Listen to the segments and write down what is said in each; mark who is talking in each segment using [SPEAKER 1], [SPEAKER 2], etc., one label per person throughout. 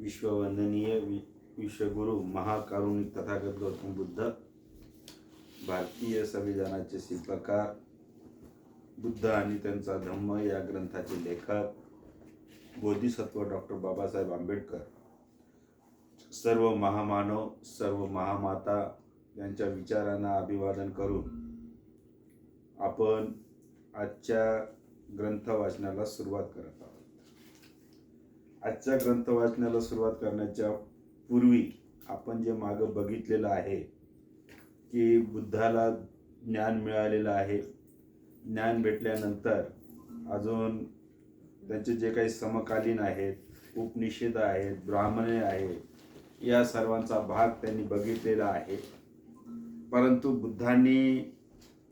[SPEAKER 1] विश्ववंदनीय वि विश्वगुरु महाकारुणिक तथागत गौतम बुद्ध भारतीय संविधानाचे शिल्पकार बुद्ध आणि त्यांचा धम्म या ग्रंथाचे लेखक बोधिसत्व डॉक्टर बाबासाहेब आंबेडकर. सर्व महामानव सर्व महामाता यांच्या विचारांना अभिवादन करून आपण आजच्या ग्रंथ वाचनाला सुरुवात करत आहोत. आजच्या ग्रंथ वाचनाला सुरुवात करण्याच्या पूर्वी आपण जे मागं बघितलेलं आहे की बुद्धाला ज्ञान मिळालेलं आहे. ज्ञान भेटल्यानंतर अजून त्यांचे जे काही समकालीन आहेत उपनिषेद आहेत ब्राह्मणे आहेत या सर्वांचा भाग त्यांनी बघितलेला आहे. परंतु बुद्धांनी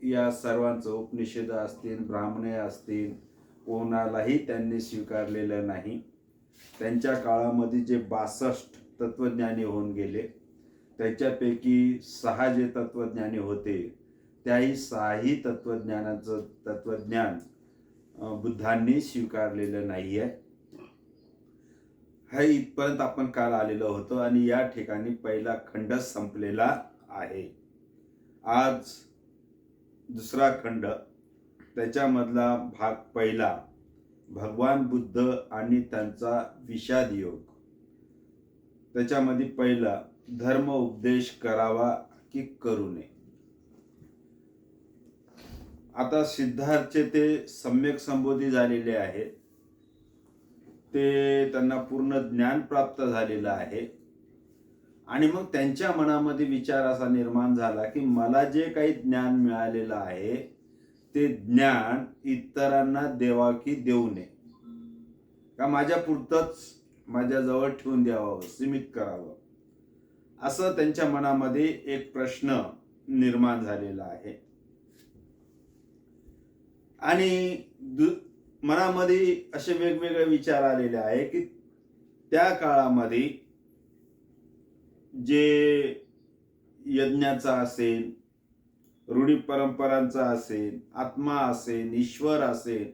[SPEAKER 1] या सर्वांचं उपनिषेद असतील ब्राह्मणे असतील कोणालाही त्यांनी स्वीकारलेलं नाही. त्यांच्या काळामध्ये जे बासष्ट तत्वज्ञानी होऊन गेले त्याच्यापैकी सहा जे तत्वज्ञानी होते त्याही सहाही तत्वज्ञानाचं तत्वज्ञान बुद्धांनी स्वीकारलेलं नाही आहे हा इथपर्यंत आपण काल आलेलो होतो आणि या ठिकाणी पहिला खंड संपलेला आहे. आज दुसरा खंड त्याच्यामधला भाग पहिला भगवान बुद्ध आणि त्यांचा विषाद योग. त्याच्यामध्ये पहिला धर्म उपदेश करावा की करू नये. आता सिद्धार्थचे ते सम्यक संबोधी झालेले आहेत ते त्यांना पूर्ण ज्ञान प्राप्त झालेलं आहे. आणि मग त्यांच्या मनामध्ये विचार असा निर्माण झाला की मला जे काही ज्ञान मिळालेलं आहे ते ज्ञान इतरांना देवा की देऊ नये. का माझ्या पुरतंच माझ्याजवळ ठेवून द्यावं सीमित करावं? असं त्यांच्या मनामध्ये एक प्रश्न निर्माण झालेला आहे. आणि मनामध्ये असे वेगवेगळे विचार आलेले आहे की त्या काळामध्ये जे यज्ञाचा असेल रूढी परंपरांचा असेल आत्मा असेल ईश्वर असेल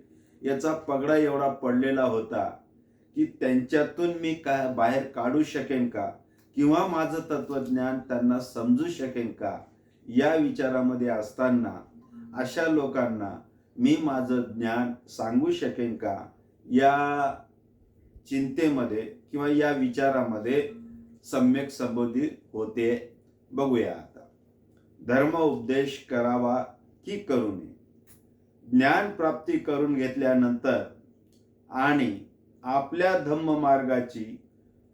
[SPEAKER 1] याचा पगडा एवढा पडलेला होता की त्यांच्यातून मी काय बाहेर काढू शकेन का? किंवा माझं तत्वज्ञान त्यांना समजू शकेन का? या विचारामध्ये असताना अशा लोकांना मी माझं ज्ञान सांगू शकेन का? या चिंतेमध्ये किंवा या विचारामध्ये सम्यक संबोधित होते. बघूया. धर्म उपदेश करावा की करू नये ज्ञान प्राप्ती करून घेतल्यानंतर आणि आपल्या धम्म मार्गाची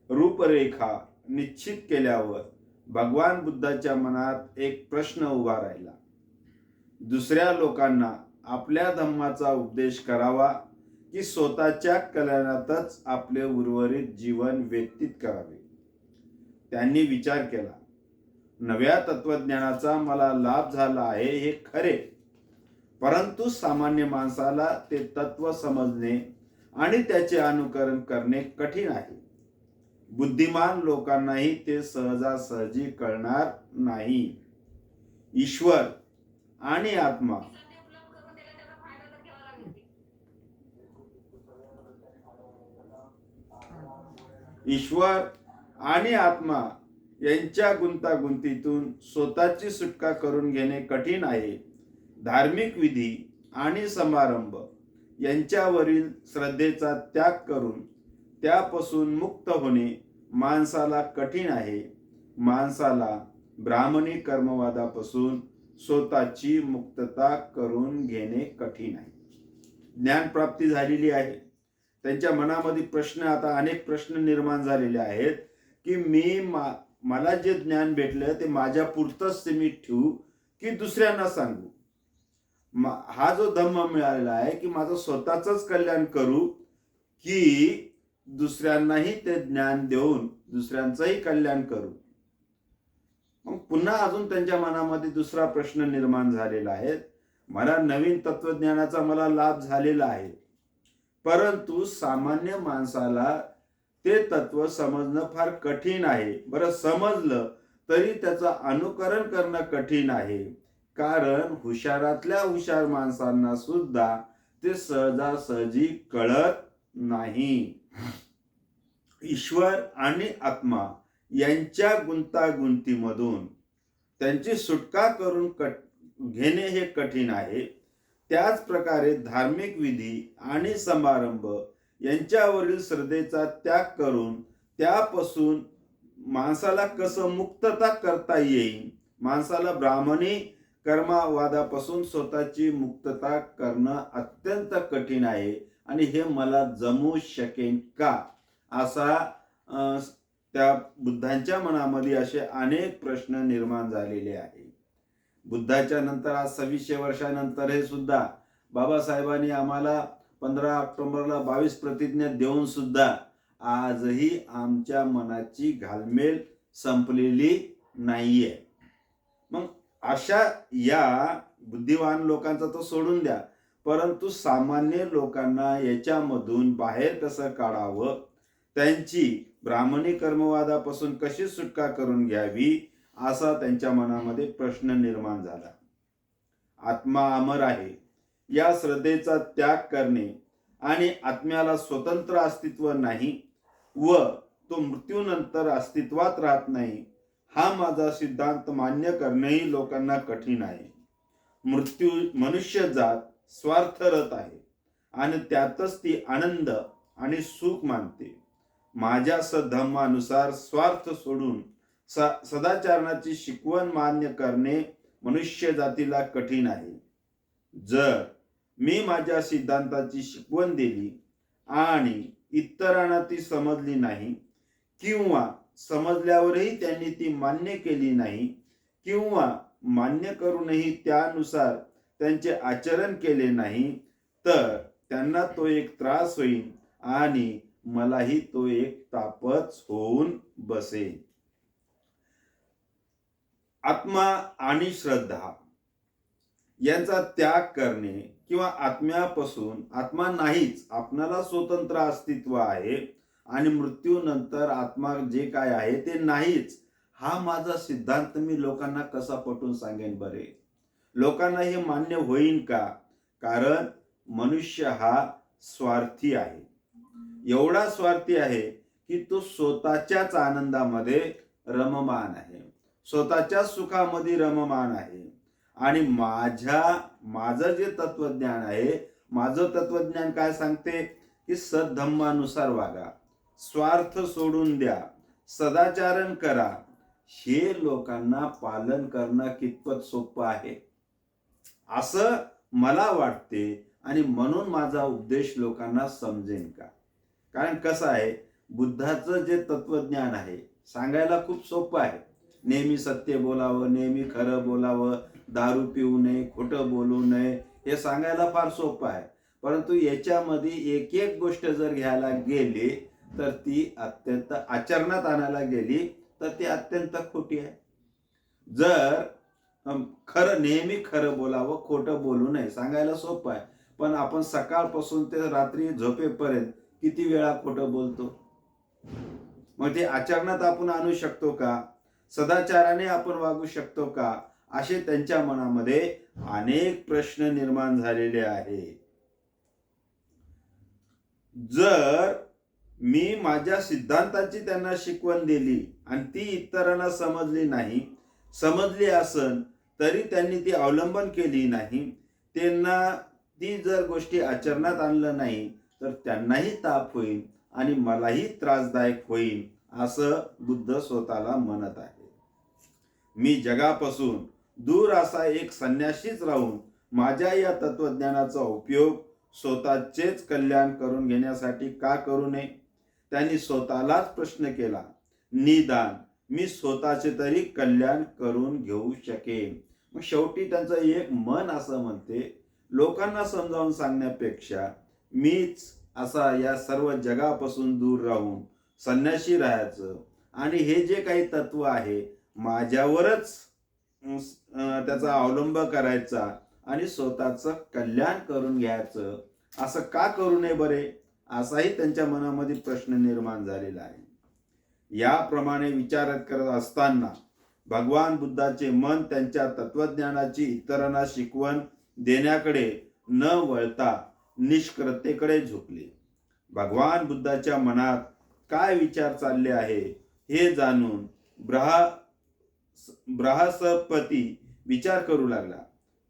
[SPEAKER 1] रूपरेखा निश्चित केल्यावर भगवान बुद्धाच्या मनात एक प्रश्न उभा राहिला. दुसऱ्या लोकांना आपल्या धम्माचा उपदेश करावा की स्वतःच्या कल्याणातच आपले उर्वरित जीवन व्यतीत करावे? त्यांनी विचार केला. नव्या तत्वज्ञानाचा मला लाभ झाला आहे हे खरे. परंतु सामान्य माणसाला ते तत्व समजणे आणि त्याचे अनुकरण करणे कठीण आहे. बुद्धिमान लोकांनाही ते सहजासहजी कळणार नाही. ईश्वर आणि आत्मा. ईश्वर आणि आत्मा यांच्या गुंतागुंतीतून स्वतःची सुटका करून घेणे कठीण आहे. धार्मिक विधी आणि समारंभ यांच्यावरील श्रद्धेचा त्याग करून त्यापासून मुक्त होणे माणसाला कठीण आहे. माणसाला ब्राह्मणी कर्मवादापासून स्वतःची मुक्तता करून घेणे कठीण आहे. ज्ञानप्राप्ती झालेली आहे. त्यांच्या मनामध्ये प्रश्न आता अनेक प्रश्न निर्माण झालेले आहेत की मी मा मला जे ज्ञान भेटलं ते माझ्या पुरतंच सीमित ठेवू की दुसऱ्यांना सांगू? हा जो धम्म मिळालेला आहे की माझं स्वतःच कल्याण करू की दुसऱ्यांनाही ते ज्ञान देऊन दुसऱ्यांचंही कल्याण करू? मग पुन्हा अजून त्यांच्या मनामध्ये दुसरा प्रश्न निर्माण झालेला आहे. मला नवीन तत्वज्ञानाचा मला लाभ झालेला आहे. परंतु सामान्य माणसाला ते तत्व समजणं फार कठीण आहे. बरं समजलं तरी त्याचं अनुकरण करणं कठीण आहे. कारण हुशारातल्या हुशार माणसांना सुद्धा ते सहजासहजी कळत नाही. ईश्वर आणि आत्मा यांच्या गुंतागुंतीमधून त्यांची सुटका करून कट घेणे हे कठीण आहे. त्याच प्रकारे धार्मिक विधी आणि समारंभ यांच्यावरील श्रद्धेचा त्याग करून त्यापासून माणसाला कसं मुक्तता करता येईल? माणसाला ब्राह्मणी कर्मावादापासून स्वतःची मुक्तता करणं अत्यंत कठीण आहे. आणि हे मला जमू शकेन का? असा त्या बुद्धांच्या मनामध्ये असे अनेक प्रश्न निर्माण झालेले आहे. बुद्धाच्या नंतर आज सव्वीसशे वर्षानंतर हे सुद्धा बाबासाहेबांनी आम्हाला पंधरा ऑक्टोबरला बावीस प्रतिज्ञा देऊन सुद्धा आजही आमच्या मनाची घालमेल संपलेली नाहीये. मग अशा या बुद्धिवान लोकांचा तो सोडून द्या. परंतु सामान्य लोकांना याच्यामधून बाहेर कसं काढावं? त्यांची ब्राह्मणी कर्मवादापासून कशी सुटका करून घ्यावी? असा त्यांच्या मनामध्ये प्रश्न निर्माण झाला. आत्मा अमर आहे. या श्रद्धेचा त्याग करणे आणि आत्म्याला स्वतंत्र अस्तित्व नाही व तो मृत्यूनंतर अस्तित्वात राहत नाही हा माझा सिद्धांत मान्य करणेही लोकांना कठीण आहे. मृत्यू मनुष्य जात स्वार्थरत आहे आणि त्यातच ती आनंद आणि सुख मानते. माझ्या सद्धर्मानुसार स्वार्थ सोडून स- सदाचरणाची शिकवण मान्य करणे मनुष्य जातीला कठीण आहे. जर मी माझ्या सिद्धांताची शिकवण दिली आणि इतरांना ती समजली नाही किंवा समजल्यावरही त्यांनी ती मान्य केली नाही किंवा मान्य करूनही त्यानुसार त्यांचे आचरण केले नाही तर त्यांना तो एक त्रास होईल आणि मलाही तो एक तापच होऊन बसेल. आत्मा आणि श्रद्धा. यांचा त्याग करणे किंवा आत्म्यापासून आत्मा नाहीच आपणाला स्वतंत्र अस्तित्व आहे आणि मृत्यूनंतर आत्मा जे काय आहे ते नाहीच हा माझा सिद्धांत मी लोकांना कसा पटवून सांगेन बरे? लोकांना हे मान्य होईल का? कारण मनुष्य हा स्वार्थी आहे. एवढा स्वार्थी आहे की तो स्वतःच्याच आनंदामध्ये रममान आहे. स्वतःच्या सुखामध्ये रममान आहे. आणि माझ्या माझं जे तत्वज्ञान आहे माझं तत्वज्ञान काय सांगते? की सद्धम्मानुसार वागा स्वार्थ सोडून द्या सदाचारण करा. हे लोकांना पालन करणं कितपत सोपं आहे? असं मला वाटते आणि म्हणून माझा उद्देश लोकांना समजेन का? कारण कसं आहे बुद्धाचं जे तत्वज्ञान आहे सांगायला खूप सोपं आहे. नेहमी सत्य बोलावं नेहमी खरं बोलावं दारू पिऊ नये खोटं बोलू नये हे सांगायला फार सोपं आहे. परंतु याच्यामध्ये एक एक गोष्ट जर घ्यायला गेली तर ती अत्यंत आचरणात आणायला गेली तर ती अत्यंत खोटी आहे. जर खरं नेहमी खरं बोलावं खोटं बोलू नये सांगायला सोपं आहे. पण आपण सकाळपासून ते रात्री झोपेपर्यंत किती वेळा खोटं बोलतो? मग ते आचरणात आपण आणू शकतो का? सदाचाराने आपण वागू शकतो का? असे त्यांच्या मनामध्ये अनेक प्रश्न निर्माण झालेले आहे. जर मी माझ्या सिद्धांताची त्यांना शिकवण दिली आणि ती इतरांना समजली नाही समजली असन तरी त्यांनी ती अवलंबन केली नाही त्यांना ती जर गोष्टी आचरणात आणलं नाही तर त्यांनाही ताप होईल आणि मलाही त्रासदायक होईल असं बुद्ध स्वतःला म्हणत आहे. मी जगापासून दूर असा एक संन्याशीच राहून माझ्या या तत्वज्ञानाचा उपयोग स्वतःचेच कल्याण करून घेण्यासाठी का करू नये? त्यांनी स्वतःलाच प्रश्न केला निदान मी स्वतःचे तरी कल्याण करून घेऊ शकेन. मग शेवटी त्यांचं एक मन असं म्हणते लोकांना समजावून सांगण्यापेक्षा मीच असा या सर्व जगापासून दूर राहून संन्याशी राहायचं आणि हे जे काही तत्व आहे माझ्यावरच त्याचा अवलंब करायचा आणि स्वतःचं कल्याण करून घ्यायचं. असं का करू नये बरे? असाही त्यांच्या मनामध्ये प्रश्न निर्माण झालेला आहे. याप्रमाणे विचार करत असताना भगवान बुद्धाचे मन त्यांच्या तत्वज्ञानाची इतरांना शिकवण देण्याकडे न वळता निष्क्रतेकडे झुकले. भगवान बुद्धाच्या मनात काय विचार चालले आहे हे जाणून ब्रह ब्रहस्पती विचार करू लागला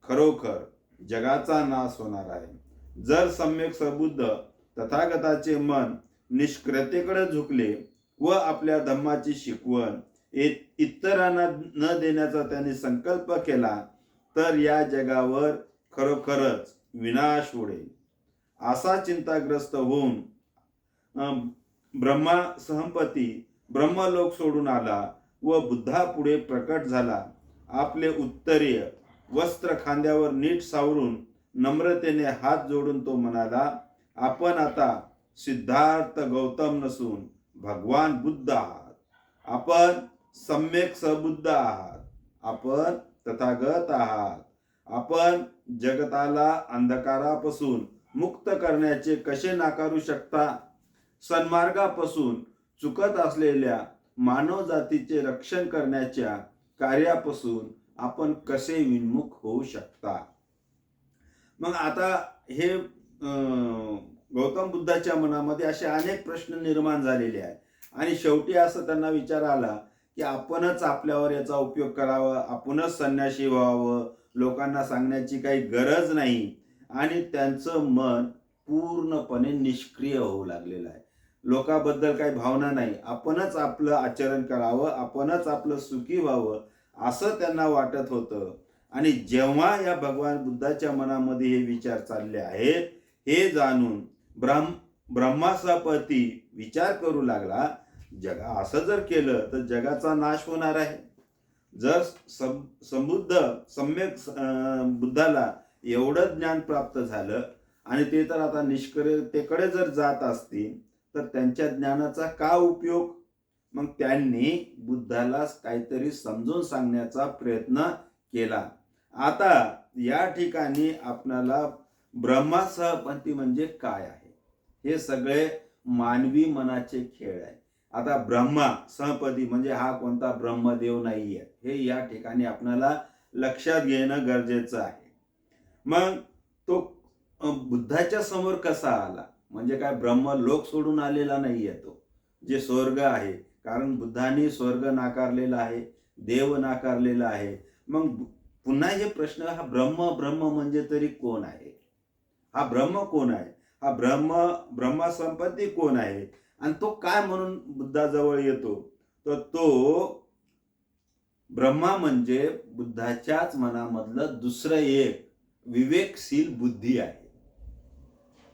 [SPEAKER 1] खरोखर जगाचा नाश होणार आहे. जर सम्यक सबुद्ध तथागताचे मन निष्क्रियतेकडे झुकले व आपल्या धम्माची शिकवण इतरांना न देण्याचा त्यांनी संकल्प केला तर या जगावर खरोखरच विनाश उडेल असा चिंताग्रस्त होऊन ब्रह्मा सहमपती ब्रह्मलोक सोडून आला. व बुद्धा पुढे प्रकट झाला. आपले उत्तरीय वस्त्र खांद्यावर नीट सावरून नम्रतेने हात जोडून तो म्हणाला आपण आता सिद्धार्थ गौतम नसून भगवान बुद्ध आहात. आपण सम्यक सबुद्ध आहात. आपण तथागत आहात. आपण जगताला अंधकारापासून मुक्त करण्याचे कसे नाकारू शकता? सन्मार्गापासून चुकत असलेल्या मानव जातीचे रक्षण करण्याच्या कार्यापासून आपण कसे विन्मुख होऊ शकता? मग आता हे अं, गौतम बुद्धाच्या मनामध्ये असे अनेक प्रश्न निर्माण झालेले आहेत. आणि शेवटी असं त्यांना विचार आला की आपणच आपल्यावर याचा उपयोग करावा आपणच संन्याशी व्हावं लोकांना सांगण्याची काही गरज नाही. आणि त्यांचं मन पूर्णपणे निष्क्रिय होऊ लागलेलं आहे. लोकाबद्दल काही भावना नाही. आपणच आपलं आचरण करावं आपणच आपलं सुखी व्हावं असं त्यांना वाटत होतं. आणि जेव्हा या भगवान बुद्धाच्या मनामध्ये हे विचार चालले आहेत हे जाणून ब्रह्म ब्रह्मासापती विचार करू लागला जगा असं जर केलं तर जगाचा नाश होणार आहे. जर सम समृद्ध सम्यक बुद्धाला एवढं ज्ञान प्राप्त झालं आणि ते तर आता निष्क्रियतेकडे जर जात असतील तर त्यांच्या ज्ञानाचा का उपयोग? मग त्यांनी बुद्धाला काहीतरी समजून सांगण्याचा प्रयत्न केला. आता या ठिकाणी आपणाला ब्रह्मासहपंथी म्हणजे काय आहे? हे सगळे मानवी मनाचे खेळ आहे. आता ब्रह्मा सहपदी म्हणजे हा कोणता ब्रह्मदेव नाही आहे हे या ठिकाणी आपणाला लक्षात घेणं गरजेचं आहे. मग तो बुद्धाच्या समोर कसा आला? म्हणजे काय ब्रह्म लोक सोडून आलेला नाही आहे तो. जे स्वर्ग आहे कारण बुद्धाने स्वर्ग नाकारलेला आहे देव नाकारलेला आहे. मग पुन्हा हे प्रश्न हा ब्रह्म ब्रह्म म्हणजे तरी कोण आहे? हा ब्रह्म कोण आहे? हा ब्रह्म ब्रह्मा संपत्ती कोण आहे? आणि तो काय म्हणून बुद्धाजवळ येतो? तर तो ब्रह्मा म्हणजे बुद्धाच्याच मनामधलं दुसरं एक विवेकशील बुद्धी आहे.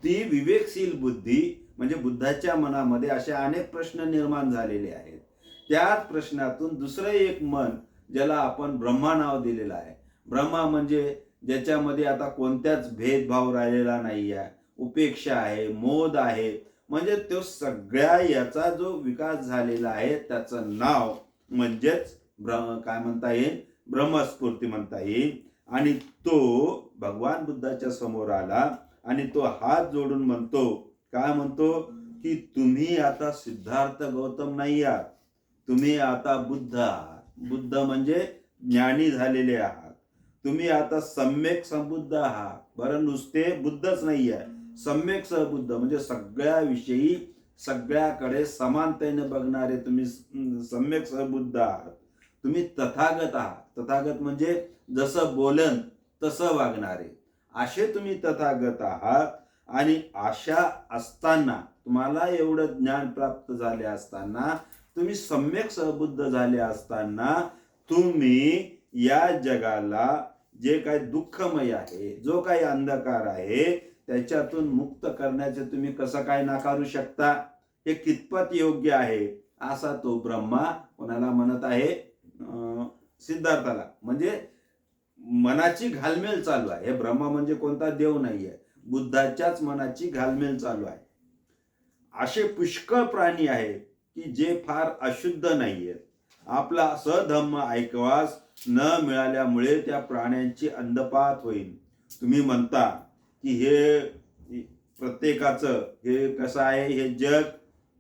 [SPEAKER 1] ती विवेकशील बुद्धी म्हणजे बुद्धाच्या मनामध्ये असे अनेक प्रश्न निर्माण झालेले आहेत. त्याच प्रश्नातून दुसरं एक मन ज्याला आपण ब्रह्मा नाव दिलेलं आहे. ब्रह्मा म्हणजे ज्याच्यामध्ये आता कोणत्याच भेदभाव राहिलेला नाही आहे. उपेक्षा आहे मोद आहे. म्हणजे तो सगळ्या याचा जो विकास झालेला आहे त्याचं नाव म्हणजेच ब्रह्म काय म्हणता येईल? ब्रह्मस्फूर्ती म्हणता येईल. आणि तो भगवान बुद्धाच्या समोर आला. आणि तो हात जोडून म्हणतो काय म्हणतो? की तुम्ही आता सिद्धार्थ गौतम नाही आहात. तुम्ही आता बुद्ध आहात. बुद्ध म्हणजे ज्ञानी झालेले आहात. तुम्ही आता सम्यक संबुद्ध आहात. बरं नुसते बुद्धच नाही आहे. सम्यक सबुद्ध म्हणजे सगळ्या विषयी सगळ्याकडे समानतेने बघणारे तुम्ही सम्यक सबुद्ध आहात. तुम्ही तथागत आहात. तथागत म्हणजे जसं बोलन तसं वागणारे. असे तुम्ही तथागत आहात आणि अशा असताना तुम्हाला एवढं ज्ञान प्राप्त झाले असताना तुम्ही सम्यक सहबुद्ध झाले असताना तुम्ही या जगाला जे काही दुःखमय आहे जो काही अंधकार आहे त्याच्यातून मुक्त करण्याचे तुम्ही कसं काय नाकारू शकता? हे कितपत योग्य आहे? असा तो ब्रह्मा कोणाला म्हणत आहे? अं, सिद्धार्थाला. म्हणजे मनाची घालमेल चालू आहे. हे ब्रह्मा म्हणजे कोणता? देव नाही आहे बुद्धाच्याच मनाची घालमेल चालू आहे. असे पुष्कळ प्राणी आहेत की जे फार अशुद्ध नाही आहेत आपला सधम्म ऐकवास न मिळाल्यामुळे त्या प्राण्यांची अंधपात होईल. तुम्ही म्हणता की हे प्रत्येकाचं हे कसं आहे? हे जग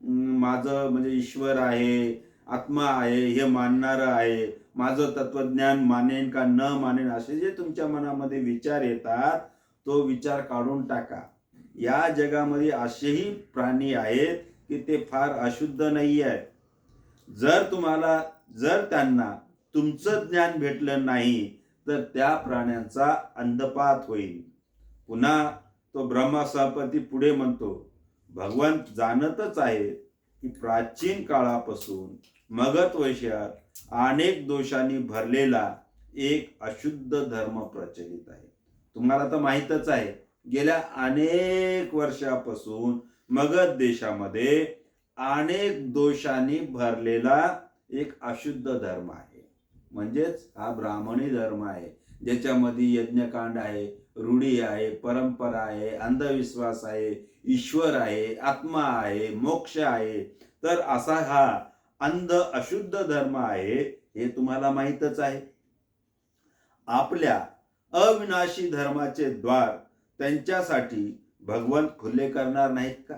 [SPEAKER 1] माझं म्हणजे ईश्वर आहे आत्मा आहे हे मानणारं आहे. माझं तत्वज्ञान मानेन का न मानेन असे जे तुमच्या मनामध्ये विचार येतात तो विचार काढून टाका. या जगामध्ये असेही प्राणी आहेत की ते फार अशुद्ध नाही आहे जर तुम्हाला जर त्यांना तुमचं ज्ञान भेटलं नाही तर त्या प्राण्यांचा अंधपात होईल. पुन्हा तो ब्रह्मसभापती पुढे म्हणतो भगवंत जाणतच आहे की प्राचीन काळापासून मगध वैश्यात अनेक दोषांनी भरलेला एक अशुद्ध धर्म प्रचलित आहे. तुम्हाला तर माहीतच आहे गेल्या अनेक वर्षापासून मगध देशामध्ये अनेक दोषांनी भरलेला एक अशुद्ध धर्म आहे. म्हणजेच हा ब्राह्मणी धर्म आहे ज्याच्यामध्ये यज्ञकांड आहे रूढी आहे परंपरा आहे अंधविश्वास आहे ईश्वर आहे आत्मा आहे मोक्ष आहे. तर असा हा अंध अशुद्ध धर्म आहे हे तुम्हाला माहीतच आहे. आपल्या अविनाशी धर्माचे द्वार त्यांच्यासाठी भगवंत खुले करणार नाहीत का?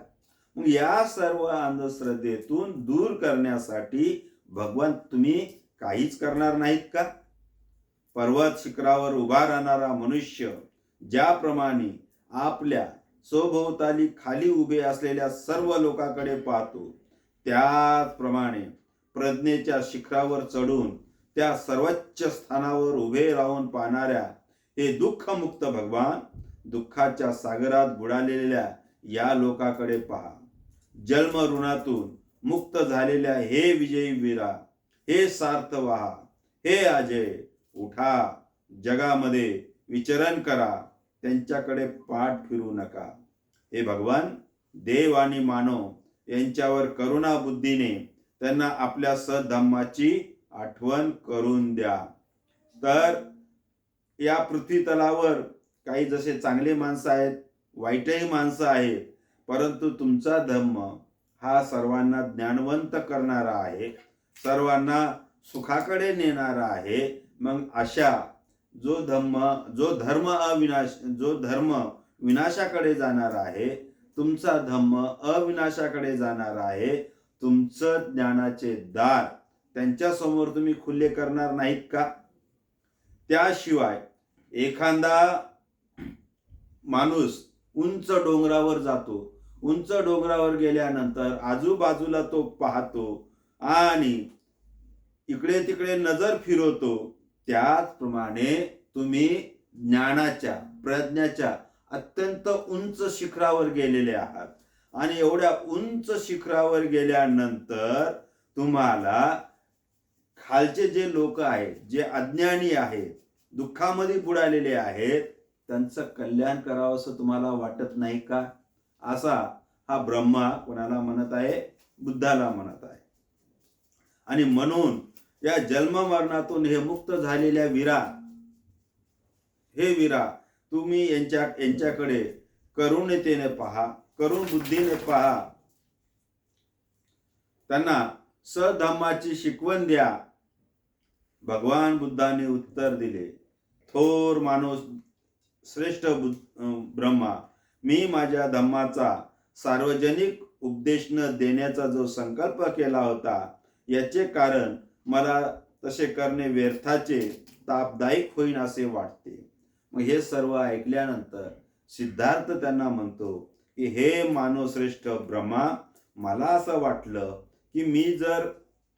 [SPEAKER 1] मग या सर्व अंधश्रद्धेतून दूर करण्यासाठी भगवंत तुम्ही काहीच करणार नाहीत का? पर्वत शिखरावर उभा राहणारा मनुष्य ज्याप्रमाणे आपल्या सभोवताली खाली उभे असलेल्या सर्व लोकांकडे पाहतो त्याचप्रमाणे प्रज्ञेच्या शिखरावर चढून त्या सर्वोच्च स्थानावर उभे राहून पाहणाऱ्या हे दुःखमुक्त भगवान दुःखाच्या सागरात बुडालेल्या या लोकाकडे पहा. जन्म ऋणातून मुक्त झालेल्या हे विजयी वीरा हे सार्थवाहा हे अजय उठा जगामध्ये विचरण करा त्यांच्याकडे पाठ फिरू नका. हे भगवान देव आणि मानव यांच्यावर करुणा बुद्धीने त्यांना आपल्या सधम्माची आठवण करून द्या. तर या पृथ्वी तलावर काही जसे चांगले माणसं आहेत वाईटही माणसं आहेत परंतु तुमचा धम्म हा सर्वांना ज्ञानवंत करणारा आहे सर्वांना सुखाकडे नेणारा आहे. मग अशा जो धम्म जो धर्म अविनाश जो धर्म विनाशाकडे जाणार आहे तुमचा धम्म अविनाशाकडे जाणार आहे. तुमचं ज्ञानाचे दार त्यांच्यासमोर तुम्ही खुले करणार नाहीत का? त्याशिवाय एखादा माणूस उंच डोंगरावर जातो. उंच डोंगरावर गेल्यानंतर आजूबाजूला तो पाहतो आणि इकडे तिकडे नजर फिरवतो. त्याचप्रमाणे तुम्ही ज्ञानाच्या प्रज्ञाच्या अत्यंत उंच शिखरावर गेलेले आहात. आणि एवढ्या उंच शिखरावर गेल्यानंतर तुम्हाला खालचे जे लोक आहेत जे अज्ञानी आहेत दुःखामध्ये बुडालेले आहेत त्यांचं कल्याण करावं असं तुम्हाला वाटत नाही का? असा हा ब्रह्मा कोणाला म्हणत आहे? बुद्धाला म्हणत आहे. आणि म्हणून या जन्ममरणातून हे मुक्त झालेल्या वीरा हे वीरा तुम्ही यांच्या यांच्याकडे करुणतेने पहा करुण बुद्धीने पहा. त्यांना सधम्माची शिकवण द्या. भगवान बुद्धाने उत्तर दिले. थोर माणूस श्रेष्ठ ब्रह्मा मी माझ्या धम्माचा सार्वजनिक उपदेश न देण्याचा जो संकल्प केला होता याचे कारण मला तसे करणे व्यर्थाचे तापदायक होईन असे वाटते. मग हे सर्व ऐकल्यानंतर सिद्धार्थ त्यांना म्हणतो की हे मानवश्रेष्ठ ब्रह्मा मला असं वाटलं की मी जर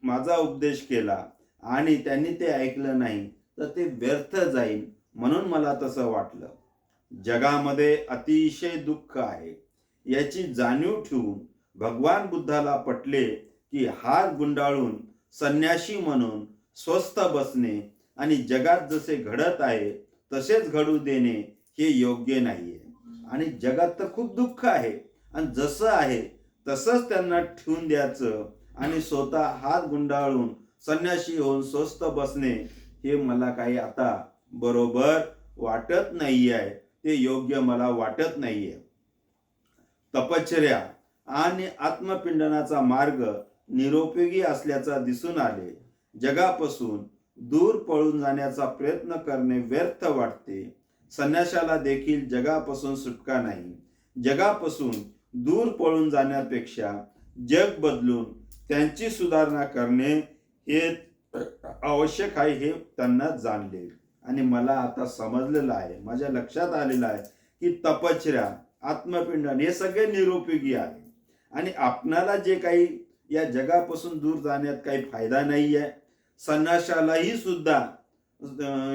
[SPEAKER 1] माझा उपदेश केला आणि त्यांनी ते ऐकलं नाही तर ते व्यर्थ जाईल म्हणून मला तसं वाटलं. जगामध्ये अतिशय दुःख आहे. याची जाणीव ठेवून भगवान बुद्धाला पटले की हात गुंडाळून संन्याशी म्हणून स्वस्थ बसणे आणि जगात जसे घडत आहे तसेच घडू देणे हे योग्य नाहीये. आणि जगात तर खूप दुःख आहे. आणि जसं आहे तसंच त्यांना ठेवून द्यायचं आणि स्वतः हात गुंडाळून संन्याशी होऊन स्वस्थ बसणे हे मला काही आता बरोबर वाटत नाही आहे ते योग्य मला वाटत नाहीये. तपश्चर्या आणि आत्मपिंडनाचा मार्ग निरुपयोगी असल्याचा दिसून आले. जगापासून दूर पळून जाण्याचा प्रयत्न करणे व्यर्थ वाटते. संन्याशाला देखील जगापासून सुटका नाही. जगापासून दूर पळून जाण्यापेक्षा जग बदलून त्यांची सुधारणा करणे हे आवश्यक आहे हे त्यांना जाणले. आणि मला आता समजलेलं आहे माझ्या लक्षात आलेलं आहे की तपश्चर्या आत्मपिंडन हे सगळे निरुपयोगी आहे. आणि आपणाला जे काही या जगापासून दूर जाण्यात काही फायदा नाही आहे संन्याशालाही सुद्धा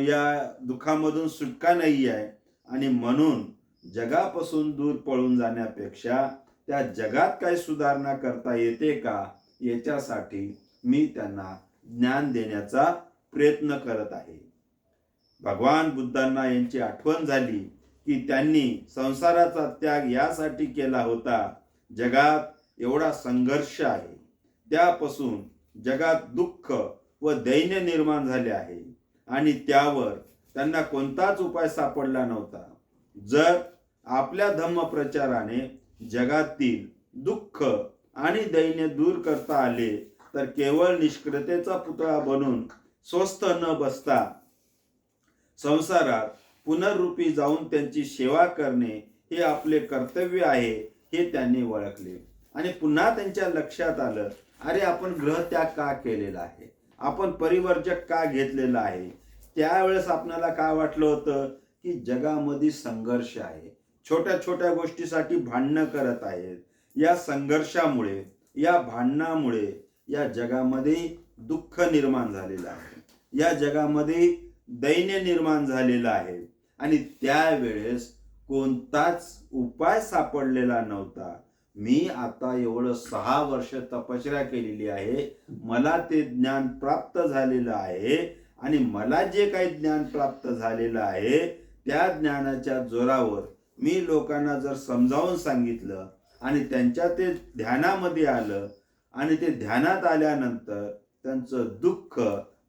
[SPEAKER 1] या दुःखामधून सुटका नाही आहे आणि म्हणून जगापासून दूर पळून जाण्यापेक्षा त्या जगात काही सुधारणा करता येते का याच्यासाठी मी त्यांना ज्ञान देण्याचा प्रयत्न करत आहे. भगवान बुद्धांना यांची आठवण झाली की त्यांनी संसाराचा त्याग यासाठी केला होता. जगात एवढा संघर्ष आहे. त्यापासून जगात दुःख व दैन्य निर्माण झाले आहे. आणि त्यावर त्यांना कोणताच उपाय सापडला नव्हता. जर आपल्या धम्मप्रचाराने जगातील दुःख आणि दैन्य दूर करता आले तर केवळ निष्क्रियतेचा पुतळा बनून स्वस्थ न बसता संसारात पुनर्रूपी जाऊन त्यांची सेवा करणे हे आपले कर्तव्य आहे हे त्यांनी ओळखले. आणि पुन्हा त्यांच्या लक्षात आलं अरे आपण ग्रहत्याग का केलेला आहे? आपण परिवर्जक का घेतलेला आहे? त्यावेळेस आपल्याला काय वाटलं होतं? की जगामध्ये संघर्ष आहे. छोट्या छोट्या गोष्टीसाठी भांडणं करत आहेत. या संघर्षामुळे या भांडणामुळे या जगामध्ये दुःख निर्माण झालेलं आहे. या जगामध्ये दैन्य निर्माण झालेलं आहे. आणि त्यावेळेस कोणताच उपाय सापडलेला नव्हता. मी आता एवढं सहा वर्ष तपश्चर्या केलेली आहे. मला ते ज्ञान प्राप्त झालेलं आहे. आणि मला जे काही ज्ञान प्राप्त झालेलं आहे त्या ज्ञानाच्या जोरावर मी लोकांना जर समजावून सांगितलं आणि त्यांच्या ते ध्यानामध्ये आलं आणि ते ध्यानात आल्यानंतर त्यांचं दुःख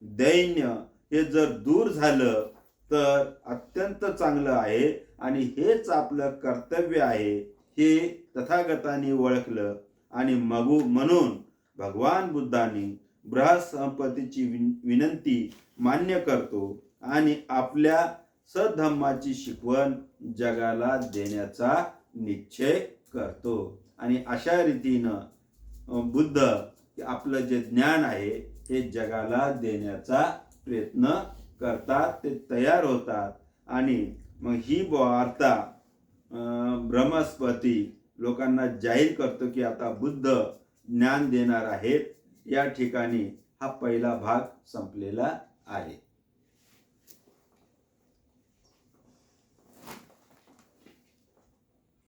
[SPEAKER 1] दैन्य हे जर दूर झालं तर अत्यंत चांगलं आहे. आणि हेच आपलं कर्तव्य आहे. हे तथागतांनी ओळखलं आणि मगू म्हणून भगवान बुद्धांनी बृहस्पतीची विन विनंती मान्य करतो आणि आपल्या सद्धम्माची शिकवण जगाला देण्याचा निश्चय करतो. आणि अशा रीतीनं बुद्ध आपलं जे ज्ञान आहे हे जगाला देण्याचा प्रयत्न करतात ते तयार होतात. आणि मग ही वार्ता ब्रह्मस्पती लोकांना जाहीर करतो की आता बुद्ध ज्ञान देणार आहेत. या ठिकाणी हा पहिला भाग संपलेला आहे.